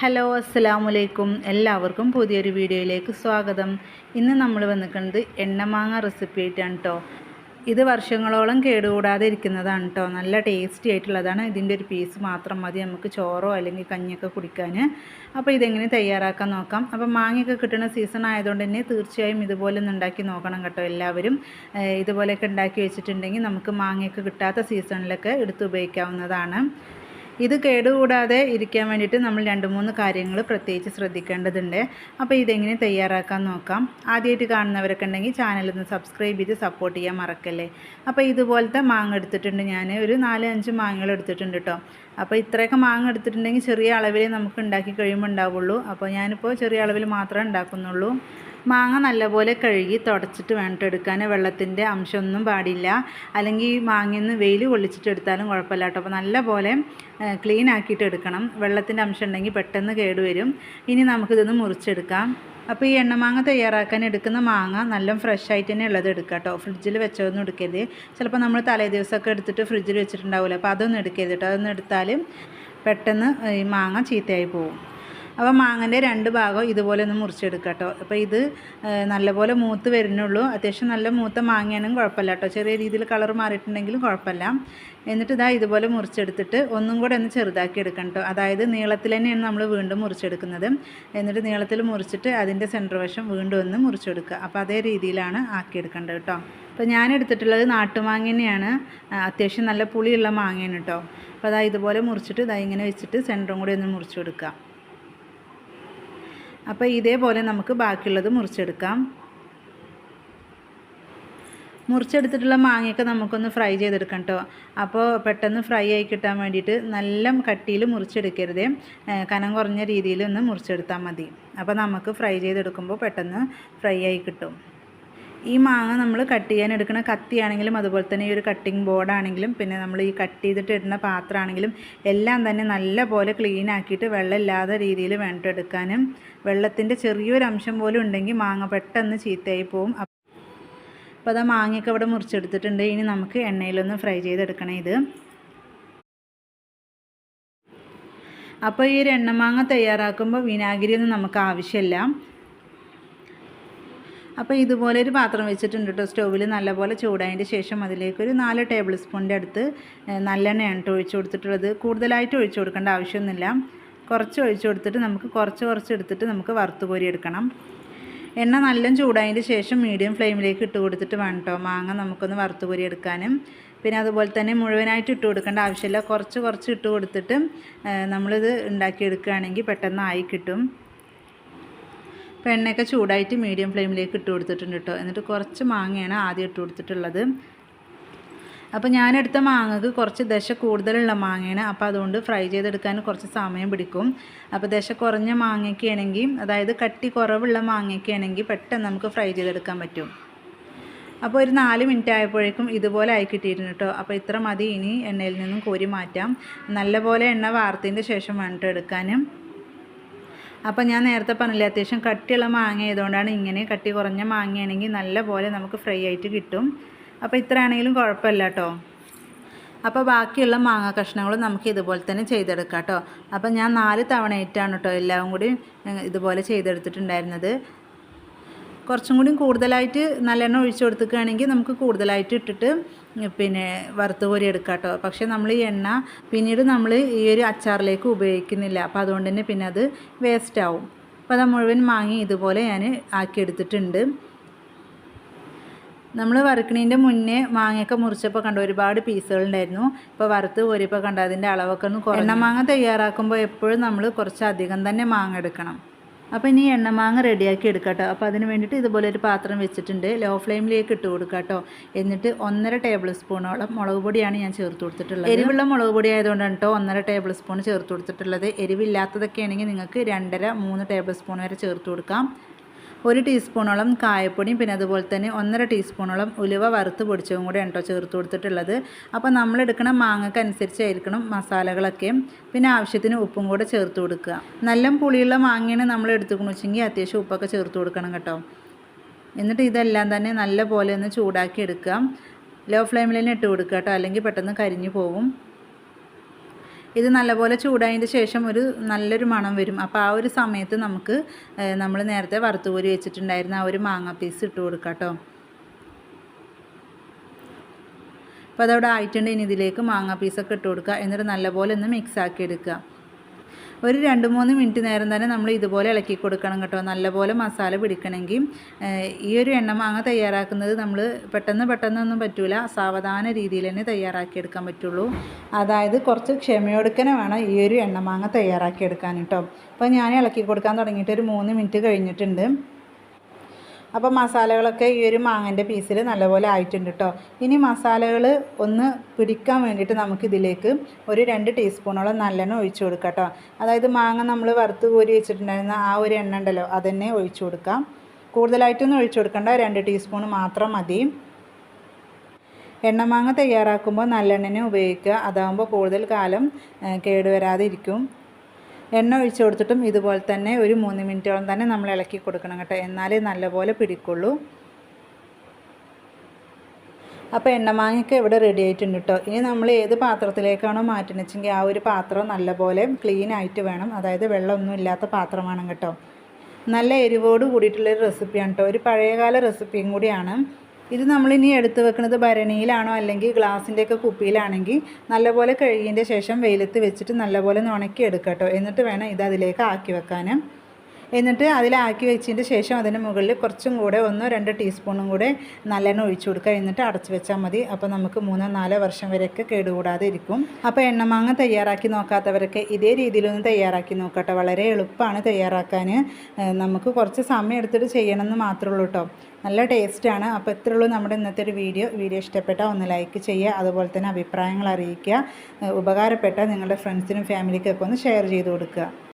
Hello അസ്സലാമലൈക്കും എല്ലാവർക്കും പുതിയൊരു വീഡിയോയിലേക്ക് സ്വാഗതം. ഇന്ന് നമ്മൾ വന്നിരിക്കുന്നത് എണ്ണമാങ്ങ റെസിപ്പി ആയിട്ടാണ് കേട്ടോ ഇത് വർഷങ്ങളോളം കേടുകൂടാതെ ഇരിക്കുന്നതാണ് കേട്ടോ നല്ല ടേസ്റ്റി ആയിട്ടുള്ളതാണ്. ഇതിന്റെ ഒരു പീസ് മാത്രം മതി. നമുക്ക് ചോറോ അല്ലെങ്കിൽ കഞ്ഞിയൊക്കെ കുടിക്കാൻ. അപ്പോൾ ഇതെങ്ങനെ തയ്യാറാക്കാൻ നോക്കാം. അപ്പോൾ മാങ്ങയൊക്കെ കിട്ടുന്ന സീസൺ ആയതുകൊണ്ട് തന്നെ തീർച്ചയായും ഇതുപോലെ ഒന്ന് ഉണ്ടാക്കി നോക്കണം കേട്ടോ എല്ലാവരും. ഇതുപോലെയൊക്കെ ഉണ്ടാക്കി വെച്ചിട്ടുണ്ടെങ്കിൽ നമുക്ക് മാങ്ങയൊക്കെ കിട്ടാത്ത സീസണിലൊക്കെ എടുത്ത് ഉപയോഗിക്കാവുന്നതാണ്. ഇത് കേടുകൂടാതെ ഇരിക്കാൻ വേണ്ടിയിട്ട് നമ്മൾ രണ്ട് മൂന്ന് കാര്യങ്ങൾ പ്രത്യേകിച്ച് ശ്രദ്ധിക്കേണ്ടതുണ്ട്. അപ്പോൾ ഇതെങ്ങനെ തയ്യാറാക്കാൻ നോക്കാം. ആദ്യമായിട്ട് കാണുന്നവരൊക്കെ ഉണ്ടെങ്കിൽ ചാനലൊന്ന് സബ്സ്ക്രൈബ് ചെയ്ത് സപ്പോർട്ട് ചെയ്യാൻ മറക്കല്ലേ. അപ്പോൾ ഇതുപോലത്തെ മാങ്ങ എടുത്തിട്ടുണ്ട് ഞാൻ. ഒരു നാല് അഞ്ച് മാങ്ങകൾ എടുത്തിട്ടുണ്ട് കേട്ടോ. അപ്പോൾ ഇത്രയൊക്കെ മാങ്ങ എടുത്തിട്ടുണ്ടെങ്കിൽ ചെറിയ അളവിലേ നമുക്ക് ഉണ്ടാക്കി കഴിയുമ്പോൾ ഉണ്ടാവുള്ളൂ. അപ്പോൾ ഞാനിപ്പോൾ ചെറിയ അളവിൽ മാത്രമേ ഉണ്ടാക്കുന്നുള്ളൂ. മാങ്ങ നല്ലപോലെ കഴുകി തുടച്ചിട്ട് വേണ്ടിട്ട് എടുക്കാൻ. വെള്ളത്തിന്റെ അംശമൊന്നും പാടില്ല. അല്ലെങ്കിൽ മാങ്ങയിൽ നിന്ന് വെയിൽ കൊള്ളിച്ചിട്ട് എടുത്താലും കുഴപ്പമില്ല കേട്ടോ. അപ്പോൾ നല്ലപോലെ ക്ലീൻ ആക്കിയിട്ട് എടുക്കണം. വെള്ളത്തിന്റെ അംശം ഉണ്ടെങ്കിൽ പെട്ടെന്ന് കേടുവരും ഇനി നമുക്കിതൊന്ന് മുറിച്ചെടുക്കാം. അപ്പോൾ ഈ എണ്ണമാങ്ങ തയ്യാറാക്കാൻ എടുക്കുന്ന മാങ്ങ നല്ല ഫ്രഷ് ആയിട്ട് തന്നെ ഉള്ളത് എടുക്കുക കേട്ടോ. ഫ്രിഡ്ജിൽ വെച്ചതൊന്നും എടുക്കരുത്. ചിലപ്പോൾ നമ്മൾ തലേ ദിവസമൊക്കെ എടുത്തിട്ട് ഫ്രിഡ്ജിൽ വെച്ചിട്ടുണ്ടാവില്ല. അപ്പോൾ അതൊന്നും എടുക്കരുത് കേട്ടോ. അതൊന്നും എടുത്താൽ പെട്ടെന്ന് ഈ മാങ്ങ ചീത്തയായി പോകും. അപ്പോൾ മാങ്ങന്റെ രണ്ട് ഭാഗം ഇതുപോലെ ഒന്ന് മുറിച്ചെടുക്കുക കേട്ടോ. അപ്പോൾ ഇത് നല്ലപോലെ മൂത്ത് വരുന്നുള്ളൂ. അത്യാവശ്യം നല്ല മൂത്ത മാങ്ങയാണെങ്കിൽ കുഴപ്പമില്ല കേട്ടോ. ചെറിയ രീതിയിൽ കളർ മാറിയിട്ടുണ്ടെങ്കിലും കുഴപ്പമില്ല. എന്നിട്ട് ഇതാ ഇതുപോലെ മുറിച്ചെടുത്തിട്ട് ഒന്നും കൂടെ ഒന്ന് ചെറുതാക്കി എടുക്കണം കേട്ടോ. അതായത് നീളത്തിൽ തന്നെയാണ് നമ്മൾ വീണ്ടും മുറിച്ചെടുക്കുന്നത്. എന്നിട്ട് നീളത്തിൽ മുറിച്ചിട്ട് അതിന്റെ സെന്റർ വശം വീണ്ടും ഒന്ന് മുറിച്ചെടുക്കുക. അപ്പോൾ അതേ രീതിയിലാണ് ആക്കിയെടുക്കേണ്ടത് കേട്ടോ. അപ്പോൾ ഞാൻ എടുത്തിട്ടുള്ളത് നാട്ടുമാങ്ങ തന്നെയാണ്. അത്യാവശ്യം നല്ല പുളിയുള്ള മാങ്ങയാണ് കേട്ടോ. അപ്പോൾ അതാ ഇതുപോലെ മുറിച്ചിട്ട് ഇതാ ഇങ്ങനെ വെച്ചിട്ട് സെന്ററും കൂടി ഒന്ന് മുറിച്ച് കൊടുക്കുക. അപ്പോൾ ഇതേപോലെ നമുക്ക് ബാക്കിയുള്ളത് മുറിച്ചെടുക്കാം. മുറിച്ചെടുത്തിട്ടുള്ള മാങ്ങയൊക്കെ നമുക്കൊന്ന് ഫ്രൈ ചെയ്തെടുക്കാം കേട്ടോ അപ്പോൾ പെട്ടെന്ന് ഫ്രൈ ആയി കിട്ടാൻ വേണ്ടിയിട്ട് നല്ല കട്ടിയിൽ മുറിച്ചെടുക്കരുത്. കനം കുറഞ്ഞ രീതിയിൽ ഒന്ന് മുറിച്ചെടുത്താൽ മതി. അപ്പോൾ നമുക്ക് ഫ്രൈ ചെയ്തെടുക്കുമ്പോൾ പെട്ടെന്ന് ഫ്രൈ ആയി കിട്ടും. ഈ മാങ്ങ നമ്മൾ കട്ട് ചെയ്യാൻ എടുക്കുന്ന കത്തിയാണെങ്കിലും അതുപോലെ തന്നെ ഈ ഒരു കട്ടിങ് ബോർഡാണെങ്കിലും പിന്നെ നമ്മൾ ഈ കട്ട് ചെയ്തിട്ട് ഇടുന്ന പാത്രമാണെങ്കിലും എല്ലാം തന്നെ നല്ല പോലെ ക്ലീൻ ആക്കിയിട്ട് വെള്ളമില്ലാത്ത രീതിയിൽ വേണ്ട എടുക്കാനും. വെള്ളത്തിന്റെ ചെറിയൊരു അംശം പോലും ഉണ്ടെങ്കിൽ മാങ്ങ പെട്ടെന്ന് ചീത്തയായി പോവും. അപ്പോൾ അതാ മാങ്ങയൊക്കെ ഇവിടെ മുറിച്ചെടുത്തിട്ടുണ്ട്. ഇനി നമുക്ക് എണ്ണയിലൊന്ന് ഫ്രൈ ചെയ്തെടുക്കണേ ഇത്. അപ്പോൾ ഈ ഒരു എണ്ണമാങ്ങ തയ്യാറാക്കുമ്പോൾ വിനാഗിരിയൊന്നും നമുക്ക് ആവശ്യമില്ല. അപ്പോൾ ഇതുപോലെ ഒരു പാത്രം വെച്ചിട്ടുണ്ട് കേട്ടോ സ്റ്റൗവിൽ നല്ലപോലെ ചൂടായതിന്റെ ശേഷം അതിലേക്ക് ഒരു നാല് ടേബിൾ സ്പൂണിന്റെ അടുത്ത് നല്ലെണ്ണയാണ് കേട്ടോ ഒഴിച്ചു കൊടുത്തിട്ടുള്ളത്. കൂടുതലായിട്ട് ഒഴിച്ചു കൊടുക്കേണ്ട ആവശ്യമൊന്നുമില്ല. കുറച്ച് ഒഴിച്ചു കൊടുത്തിട്ട് നമുക്ക് കുറച്ച് കുറച്ച് എടുത്തിട്ട് നമുക്ക് വറുത്ത് കോരി എടുക്കണം. എണ്ണ നല്ല ചൂടായതിന്റെ ശേഷം മീഡിയം ഫ്ലെയിമിലേക്ക് ഇട്ട് കൊടുത്തിട്ട് വേണം കേട്ടോ മാങ്ങ നമുക്കൊന്ന് വറുത്ത് കോരി എടുക്കാനും. പിന്നെ അതുപോലെ തന്നെ മുഴുവനായിട്ട് ഇട്ട് കൊടുക്കേണ്ട ആവശ്യമില്ല. കുറച്ച് കുറച്ച് ഇട്ട് കൊടുത്തിട്ട് നമ്മളിത് ഉണ്ടാക്കിയെടുക്കുകയാണെങ്കിൽ പെട്ടെന്ന് ആയി കിട്ടും. അപ്പോൾ എണ്ണയൊക്കെ ചൂടായിട്ട് മീഡിയം ഫ്ലെയിമിലേക്ക് ഇട്ട് കൊടുത്തിട്ടുണ്ട് കേട്ടോ എന്നിട്ട് കുറച്ച് മാങ്ങയാണ് ആദ്യം ഇട്ട് കൊടുത്തിട്ടുള്ളത്. അപ്പോൾ ഞാനെടുത്ത മാങ്ങക്ക് കുറച്ച് ദശ കൂടുതലുള്ള മാങ്ങയാണ്. അപ്പോൾ അതുകൊണ്ട് ഫ്രൈ ചെയ്തെടുക്കാൻ കുറച്ച് സമയം പിടിക്കും. അപ്പോൾ ദശ കുറഞ്ഞ മാങ്ങയൊക്കെ ആണെങ്കിൽ അതായത് കട്ടി കുറവുള്ള മാങ്ങയൊക്കെ ആണെങ്കിൽ പെട്ടെന്ന് നമുക്ക് ഫ്രൈ ചെയ്തെടുക്കാൻ പറ്റും. അപ്പോൾ ഒരു നാല് മിനിറ്റ് ആയപ്പോഴേക്കും ഇതുപോലെ ആയി കിട്ടിയിരുന്നു കേട്ടോ അപ്പോൾ ഇത്ര മതി ഇനി എണ്ണയിൽ നിന്നും കോരി മാറ്റാം. നല്ലപോലെ എണ്ണ വാർത്തതിന്റെ ശേഷം വേണ്ടിട്ട് എടുക്കാനും. അപ്പോൾ ഞാൻ നേരത്തെ പറഞ്ഞില്ലേ അത്യാവശ്യം കട്ടിയുള്ള മാങ്ങ ആയതുകൊണ്ടാണ് ഇങ്ങനെ കട്ടി കുറഞ്ഞ മാങ്ങയാണെങ്കിൽ നല്ല പോലെ നമുക്ക് ഫ്രൈ ആയിട്ട് കിട്ടും. അപ്പോൾ ഇത്ര ആണെങ്കിലും കുഴപ്പമില്ല കേട്ടോ. അപ്പോൾ ബാക്കിയുള്ള മാങ്ങ കഷ്ണങ്ങളും നമുക്ക് ഇതുപോലെ തന്നെ ചെയ്തെടുക്കാം കേട്ടോ. അപ്പോൾ ഞാൻ നാല് തവണയായിട്ടാണ് കേട്ടോ എല്ലാം കൂടി ഇതുപോലെ ചെയ്തെടുത്തിട്ടുണ്ടായിരുന്നത്. കുറച്ചും കൂടി കൂടുതലായിട്ട് നല്ലെണ്ണ ഒഴിച്ചു കൊടുക്കുകയാണെങ്കിൽ നമുക്ക് കൂടുതലായിട്ട് ഇട്ടിട്ട് പിന്നെ വറുത്ത് കോരി എടുക്കാം കേട്ടോ പക്ഷേ നമ്മൾ ഈ എണ്ണ പിന്നീട് നമ്മൾ ഈ ഒരു അച്ചാറിലേക്ക് ഉപയോഗിക്കുന്നില്ല. അപ്പോൾ അതുകൊണ്ട് തന്നെ പിന്നെ അത് വേസ്റ്റ് ആവും. അപ്പോൾ അത് മുഴുവൻ മാങ്ങി ഇതുപോലെ ഞാൻ ആക്കിയെടുത്തിട്ടുണ്ട്. നമ്മൾ വറുക്കണീന്റെ മുന്നേ മാങ്ങയൊക്കെ മുറിച്ചപ്പോൾ കണ്ട ഒരുപാട് പീസുകളുണ്ടായിരുന്നു ഇപ്പോൾ വറുത്ത് കോരിയപ്പോൾ കണ്ട അതിന്റെ അളവൊക്കെ ഒന്ന് എണ്ണ മാങ്ങ തയ്യാറാക്കുമ്പോൾ എപ്പോഴും നമ്മൾ കുറച്ച് അധികം തന്നെ മാങ്ങ എടുക്കണം. അപ്പോൾ ഇനി എണ്ണമാങ്ങ റെഡിയാക്കി എടുക്കാം കേട്ടോ അപ്പോൾ അതിന് വേണ്ടിയിട്ട് ഇതുപോലെ ഒരു പാത്രം വെച്ചിട്ടുണ്ട്. ലോ ഫ്ലെയിമിലേക്ക് ഇട്ട് കൊടുക്കുക കേട്ടോ എന്നിട്ട് ഒന്നര ടേബിൾ സ്പൂണോളം മുളക് പൊടിയാണ് ഞാൻ ചേർത്ത് കൊടുത്തിട്ടുള്ളത്. എരിവുള്ള മുളക് പൊടി ആയതുകൊണ്ടാണ് കേട്ടോ ഒന്നര ടേബിൾ സ്പൂൺ ചേർത്ത് കൊടുത്തിട്ടുള്ളത്. എരിവില്ലാത്തതൊക്കെ ആണെങ്കിൽ നിങ്ങൾക്ക് രണ്ടര മൂന്ന് ടേബിൾ സ്പൂൺ വരെ ചേർത്ത് കൊടുക്കാം. ഒരു ടീസ്പൂണോളം കായപ്പൊടിയും പിന്നെ അതുപോലെ തന്നെ ഒന്നര ടീസ്പൂണോളം ഉലുവ വറുത്ത് പൊടിച്ചതും കൂടെ കേട്ടോ ചേർത്ത് കൊടുത്തിട്ടുള്ളത്. അപ്പോൾ നമ്മൾ എടുക്കുന്ന മാങ്ങക്ക് അനുസരിച്ചായിരിക്കണം മസാലകളൊക്കെ. പിന്നെ ആവശ്യത്തിന് ഉപ്പും കൂടെ ചേർത്ത് കൊടുക്കുക. നല്ല പുളിയുള്ള മാങ്ങയാണ് നമ്മൾ എടുത്തുക്കണെന്ന് വെച്ചെങ്കിൽ അത്യാവശ്യം ഉപ്പൊക്കെ ചേർത്ത് കൊടുക്കണം കേട്ടോ. എന്നിട്ട് ഇതെല്ലാം തന്നെ നല്ല പോലെ ഒന്ന് ചൂടാക്കി എടുക്കുക. ലോ ഫ്ലെയിമിൽ തന്നെ ഇട്ട് കൊടുക്കുക കേട്ടോ അല്ലെങ്കിൽ പെട്ടെന്ന് കരിഞ്ഞു പോകും ഇത് നല്ലപോലെ ചൂടായതിന്റെ ശേഷം ഒരു നല്ലൊരു മണം വരും. അപ്പോൾ ആ ഒരു സമയത്ത് നമുക്ക് നമ്മൾ നേരത്തെ വറുത്തുപോരി വെച്ചിട്ടുണ്ടായിരുന്ന ആ ഒരു മാങ്ങ പീസ് ഇട്ട് കൊടുക്കാം കേട്ടോ. അപ്പോൾ അതവിടെ ആയിട്ടുണ്ട്. ഇനി ഇതിലേക്ക് മാങ്ങ പീസൊക്കെ ഇട്ട് കൊടുക്കുക. എന്നിട്ട് നല്ലപോലെ ഒന്ന് മിക്സ് ആക്കി എടുക്കുക. ഒരു രണ്ട് മൂന്ന് മിനിറ്റ് നേരം തന്നെ നമ്മൾ ഇതുപോലെ ഇളക്കി കൊടുക്കണം കേട്ടോ. നല്ലപോലെ മസാല പിടിക്കണമെങ്കിൽ ഈ ഒരു എണ്ണ മാങ്ങ തയ്യാറാക്കുന്നത് നമ്മൾ പെട്ടെന്ന് പെട്ടെന്നൊന്നും പറ്റില്ല സാവധാന രീതിയിൽ തന്നെ തയ്യാറാക്കിയെടുക്കാൻ പറ്റുള്ളൂ. അതായത് കുറച്ച് ക്ഷമയോടുക്കനെ വേണം ഈ ഒരു എണ്ണ മാങ്ങ തയ്യാറാക്കിയെടുക്കാൻ കേട്ടോ. അപ്പോൾ ഞാൻ ഇളക്കി കൊടുക്കാൻ തുടങ്ങിയിട്ട് ഒരു മൂന്ന് മിനിറ്റ് കഴിഞ്ഞിട്ടുണ്ട്. അപ്പോൾ മസാലകളൊക്കെ ഈ ഒരു മാങ്ങന്റെ പീസിൽ നല്ലപോലെ ആയിട്ടുണ്ട് കേട്ടോ ഇനി മസാലകൾ ഒന്ന് പിടിക്കാൻ വേണ്ടിയിട്ട് നമുക്കിതിലേക്ക് ഒരു രണ്ട് ടീസ്പൂണോളം നല്ലെണ്ണ ഒഴിച്ചു കൊടുക്കാം കേട്ടോ അതായത് മാങ്ങ നമ്മൾ വറുത്ത് കോരി വെച്ചിട്ടുണ്ടായിരുന്ന ആ ഒരു എണ്ണ ഉണ്ടല്ലോ അതന്നെ ഒഴിച്ചു കൊടുക്കാം. കൂടുതലായിട്ടൊന്നും ഒഴിച്ചു കൊടുക്കണ്ട രണ്ട് ടീസ്പൂൺ മാത്രം മതി. എണ്ണമാങ്ങ തയ്യാറാക്കുമ്പോൾ നല്ലെണ്ണനെ ഉപയോഗിക്കുക. അതാകുമ്പോൾ കൂടുതൽ കാലം കേടുവരാതെ ഇരിക്കും എണ്ണ ഒഴിച്ച് കൊടുത്തിട്ടും ഇതുപോലെ തന്നെ ഒരു മൂന്ന് മിനിറ്റോളം തന്നെ നമ്മൾ ഇളക്കി കൊടുക്കണം കേട്ടോ. എന്നാലേ നല്ലപോലെ പിടിക്കുള്ളൂ. അപ്പോൾ എണ്ണമാങ്ങയൊക്കെ ഇവിടെ റെഡി ആയിട്ടുണ്ട് കേട്ടോ. ഇനി നമ്മൾ ഏത് പാത്രത്തിലേക്കാണോ മാറ്റുന്നത് ആ ഒരു പാത്രം നല്ലപോലെ ക്ലീൻ ആയിട്ട് വേണം. അതായത് വെള്ളമൊന്നും ഇല്ലാത്ത പാത്രമാണ് കേട്ടോ. നല്ല എരിവോട് കൂടിയിട്ടുള്ളൊരു റെസിപ്പിയാണ് കേട്ടോ. ഒരു പഴയകാല റെസിപ്പിയും കൂടിയാണ്. ഇത് നമ്മളിനി എടുത്തു വെക്കുന്നത് ഭരണിയിലാണോ അല്ലെങ്കിൽ ഗ്ലാസിന്റെയൊക്കെ കുപ്പിയിലാണെങ്കിൽ നല്ലപോലെ കഴുകിയതിന്റെ ശേഷം വെയിലത്ത് വെച്ചിട്ട് നല്ലപോലെ ഉണക്കി എടുക്കട്ടോ കേട്ടോ. എന്നിട്ട് വേണം ഇത് അതിലേക്ക് ആക്കി വെക്കാൻ എന്നിട്ട് അതിലാക്കി വെച്ചതിന്റെ ശേഷം അതിന് മുകളിൽ കുറച്ചും കൂടെ ഒന്നോ രണ്ട് ടീസ്പൂണും കൂടെ നല്ലെണ്ണ ഒഴിച്ചു കൊടുക്കുക. എന്നിട്ട് അടച്ചു വെച്ചാൽ മതി. അപ്പോൾ നമുക്ക് മൂന്നോ നാലോ വർഷം വരെയൊക്കെ കേടുകൂടാതെ ഇരിക്കും. അപ്പോൾ എണ്ണമാങ്ങ തയ്യാറാക്കി നോക്കാത്തവരൊക്കെ ഇതേ രീതിയിലൊന്ന് തയ്യാറാക്കി നോക്കട്ടെ. വളരെ എളുപ്പമാണ് തയ്യാറാക്കാൻ. നമുക്ക് കുറച്ച് സമയം എടുത്തിട്ട് ചെയ്യണമെന്ന് മാത്രമേ ഉള്ളൂ കേട്ടോ. നല്ല ടേസ്റ്റാണ്. അപ്പോൾ ഇത്രയുള്ളൂ നമ്മുടെ ഇന്നത്തെ ഒരു വീഡിയോ. വീഡിയോ ഇഷ്ടപ്പെട്ടാൽ ഒന്ന് ലൈക്ക് ചെയ്യുക. അതുപോലെ തന്നെ അഭിപ്രായങ്ങൾ അറിയിക്കുക. ഉപകാരപ്പെട്ട നിങ്ങളുടെ ഫ്രണ്ട്സിനും ഫാമിലിക്കൊക്കെ ഒന്ന് ഷെയർ ചെയ്ത് കൊടുക്കുക.